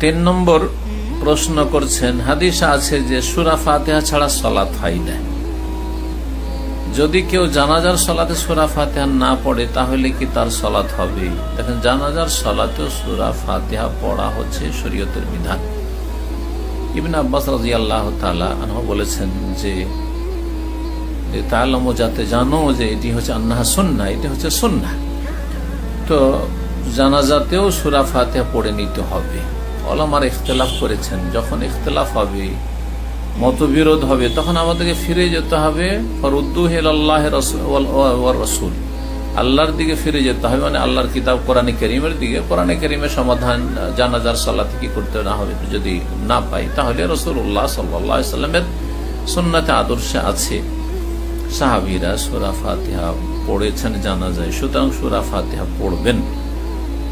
তিন নম্বর প্রশ্ন করছেন, হাদিস আছে যে সুরা ফাতেহা ছাড়া সলাৎ হয় না। যদি কেউ জানাজার সলাতে সুরা ফাতেহা না পড়ে, তাহলে কি তার সলাৎ হবে? দেখেন, জানাজার সলাতেও সুরা ফাতেহা পড়া হচ্ছে শরীয়তের বিধান। ইবিন আব্বাস রাজি আল্লাহ তালা বলেছেন যে তালামো যাতে জানো যে এটি হচ্ছে আন্নাহা সন্না এটি হচ্ছে সন্না তো জানাজাতেও সুরা ফাতেহা পড়ে নিতে হবে। ওলামার ইখতলাফ করেছেন, যখন ইখতলাফ হবে, মতবিরোধ হবে, তখন আমাদেরকে ফিরে যেতে হবে রসুল আল্লাহর দিকে ফিরে যেতে হবে মানে আল্লাহর কিতাব কোরআনে করিমের দিকে। কোরআনে করিমের সমাধান, জানাজার সাল্লাহ কি করতে না হবে, যদি না পাই, তাহলে রসুল্লাহ সাল্লাহ সাল্লামের সন্ন্যতে আদর্শে আছে। সাহাবিরা সুরা ফাতিহা পড়েছেন, জানা যায়। সুতরাং সুরা ফাতিহা পড়বেন।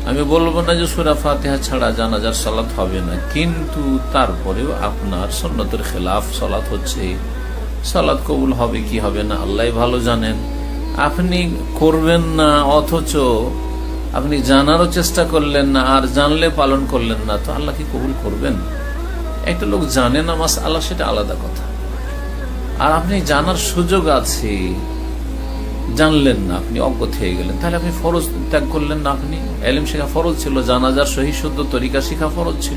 আমি বলব না যে সুরা ফাতিহা ছাড়া জানাজার সালাত হবে না, কিন্তু তারপরেও আপনার সন্ন্যতের খেলাফ সালাত হচ্ছে। সালাত কবুল হবে কি হবে না আল্লাহ ভালো জানেন। আপনি করবেন না, অথচ আপনি জানারও চেষ্টা করলেন না, আর জানলে পালন করলেন না, তো আল্লাহ কি কবুল করবেন? একটা লোক জানে না মাস আল্লাহ, সেটা আলাদা কথা। আর আপনি জানার সুযোগ আছে জানলেন না আপনি, অজ্ঞত হয়ে গেলেন। তাহলে আপনি ফরজ ত্যাগ করলেন না আপনি? এলিম শেখা ফরজ ছিল, জানাজার সহি শুদ্ধ তরিকা শিখা ফরজ ছিল।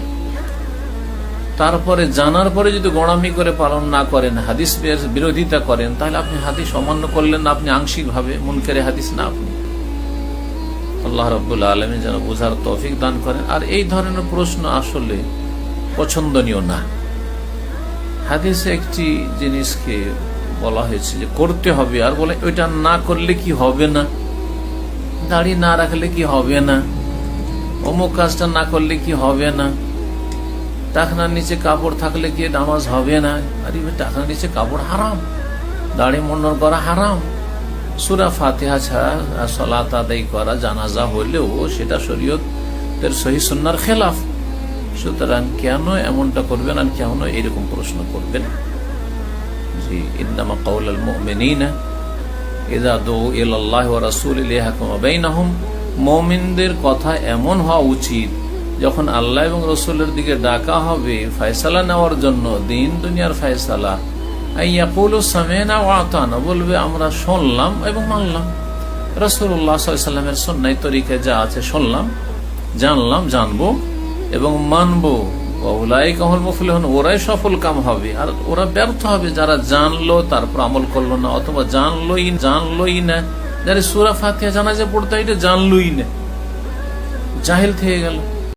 তারপরে জানার পরে যদি গোড়ামি করে পালন না করেন, হাদিস বিরোধিতা করেন, তাহলে আপনি হাদিস অমান্য করলেন না, আপনি আংশিক ভাবে মুনকেরে হাদিস না আপনি। আল্লাহ রব্বুল আলমী যেন বোঝার তৌফিক দান করেন। আর এই ধরনের প্রশ্ন আসলে পছন্দনীয় না। হাদিসে একটি জিনিসকে বলা হয়েছে যে করতে হবে, আর বলে ওইটা না করলে কি হবে না? দাড়ি না রাখলে কি হবে না? অমুক কাজটা না করলে কি হবে না? টাকনার নিচে কাপড় থাকলে কি নামাজ হবে না? আরে টাকনার নিচে কাপড় হারাম। দাড়ি মন্ডন করা হারাম। সুরা ফাতেহা ছাড়া সলাত আদায় করা জানাজা হলেও সেটা শরীয়তের সহি সন্ন্যার খেলাফ। সুতরাং কেন এমনটা করবেন আর কেন এরকম প্রশ্ন করবেন? জি ইন্দামা কাউল মুমিনিনা ইদা দো ইলাল্লাহ ওয়া রাসূল ইলাইহিকুম বাইনাহুম মুমিনদের কথা এমন হওয়া উচিত, যখন আল্লাহ এবং রসুলের দিকে ডাকা হবে ফয়সালা নেওয়ার জন্য, দিন দুনিয়ার ফয়সালা। ইয়াকুলু সামেনা ওয়াতানা বলবে, আমরা শুনলাম এবং মানলাম। রসুল্লাহ সাল্লামের সন্ন্যায় তরিকে যা আছে শুনলাম, জানলাম, জানব এবং মানবো। হন ওরাই সফল কাম হবে। আর ওরা ব্যর্থ হবে, যারা জানলো, তারপর আমল করল না, অথবা জানলোই জানলোই না। যারা সুরা ফাতিয়া জানা যে পড়তো, এটা জানলোই না। জাহিল থেকে গেল।